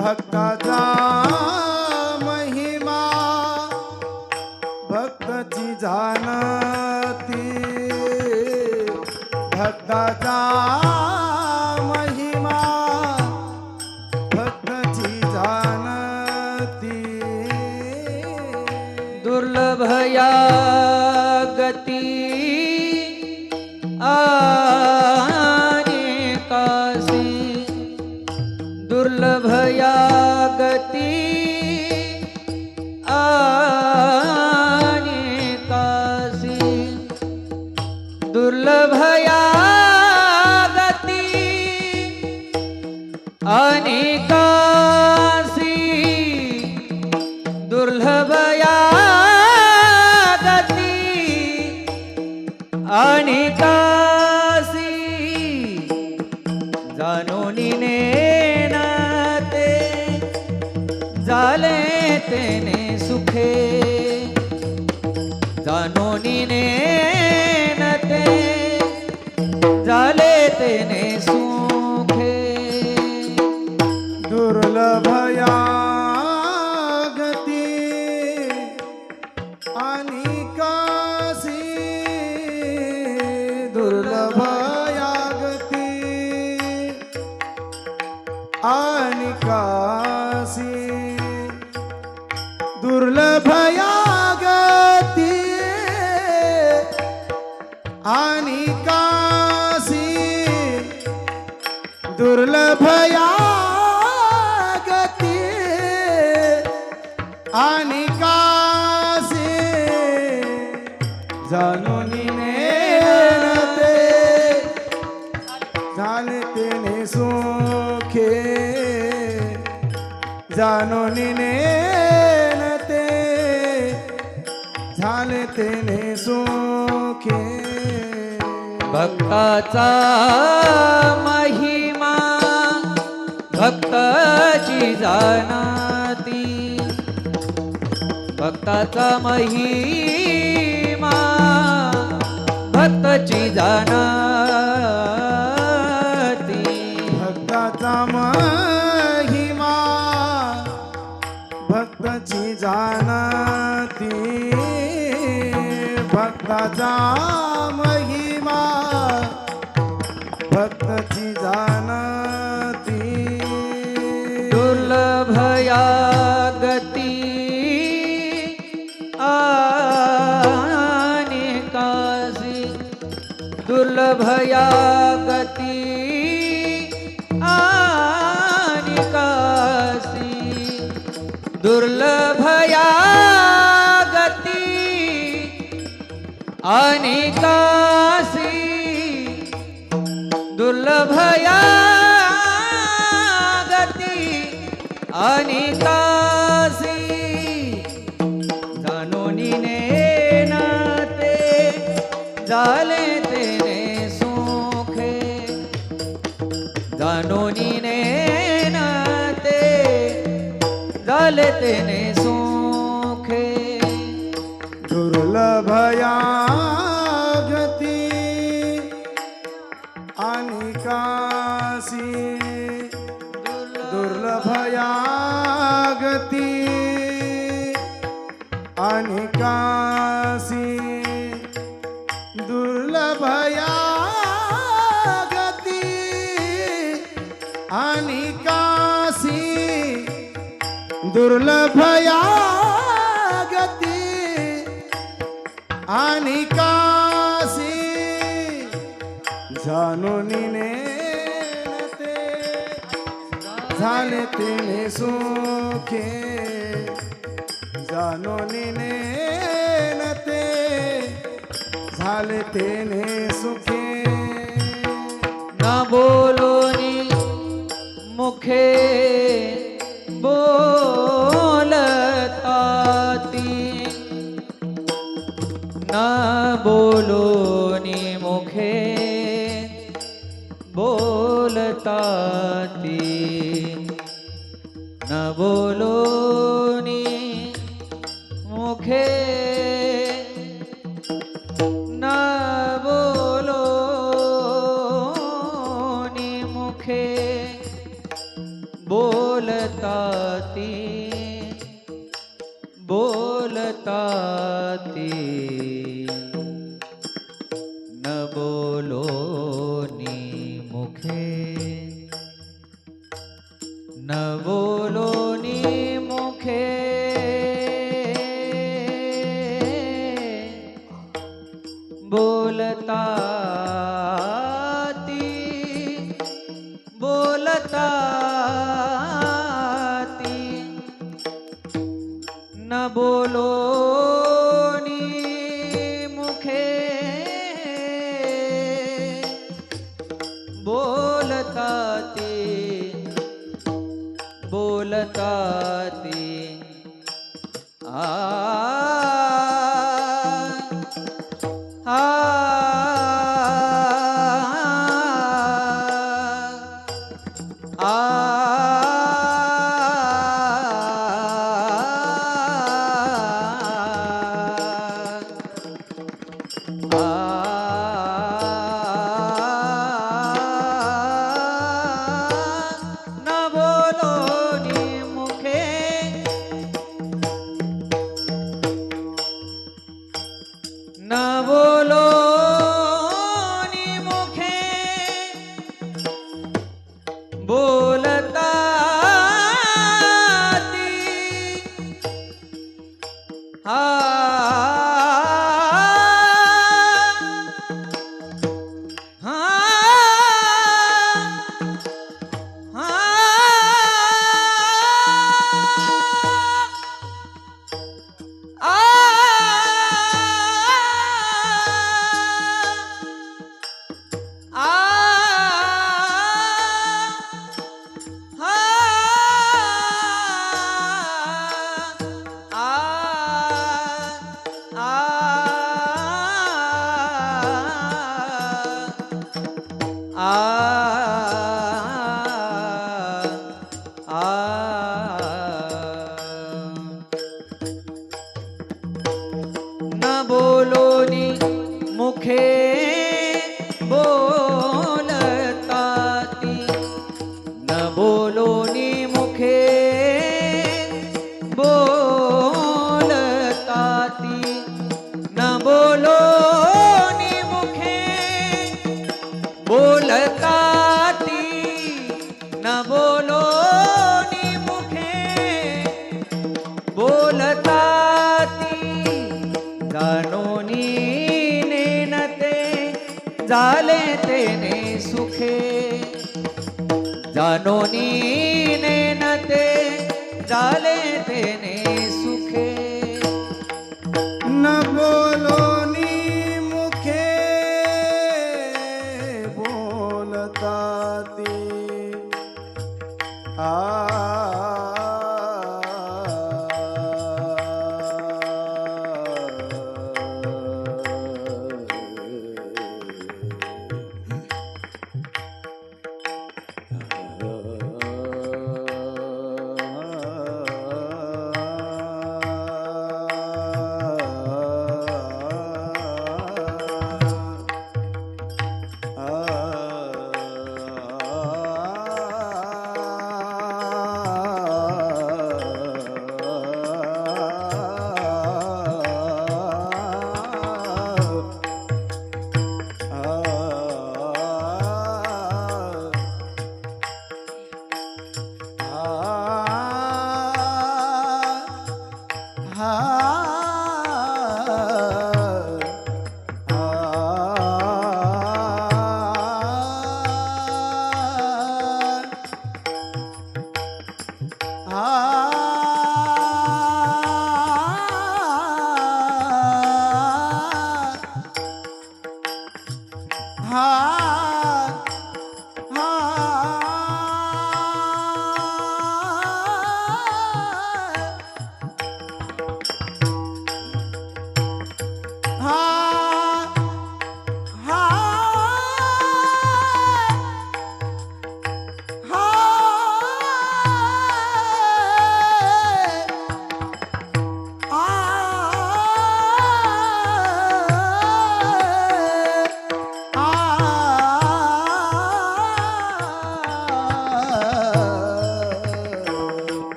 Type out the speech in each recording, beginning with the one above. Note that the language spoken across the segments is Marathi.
भक्ताचा महिमा भक्ताची जाणती. भक्ताचा महिमा भक्तची जाणती. दुर्लभ या गती झाले तेने सुखे। जाणून ते झाले तेने सुखे। दुर्लभया गती आणि का दुर्लभ या गती आणि कासी दुर्लभया गती आणि कासे जाणून नेते झाले तिने सुखे जाणून ने झाले तेने सुखे भक्ताचा महिमा भक्ताची जाणाती भक्ताचा महिमा भक्ताची जाना राजा महिमा. भक्तची जाणती. दुर्लभया गती. अनेकासी दुर्लभया गती. अनेकासी दुर्लभया अनिकासी दुर्लभया गती अनिकासी जाणून नाते झाले तेने सुखे. ने नाते झाले तेने कासी दुर्लभया गती आणि कासी दुर्लभया गती आणि कासी दुर्लभया गती आणि कासी जाणून झाले तिने सुखे. जाणून ते. झाले तिने सुखे. ना बोलोनी मुखे बोलताती ना बोलोनी मुखे बोलताती বলনি মুখে। না বলনি মুখে। बोलताती बोलताती बोलता ती बोलता ती न बोलो मुखे बोलता ती बोलता ती आ તેને સુખે. જાનોની ને નતે ચાલે તેને સુખે.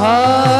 Ah.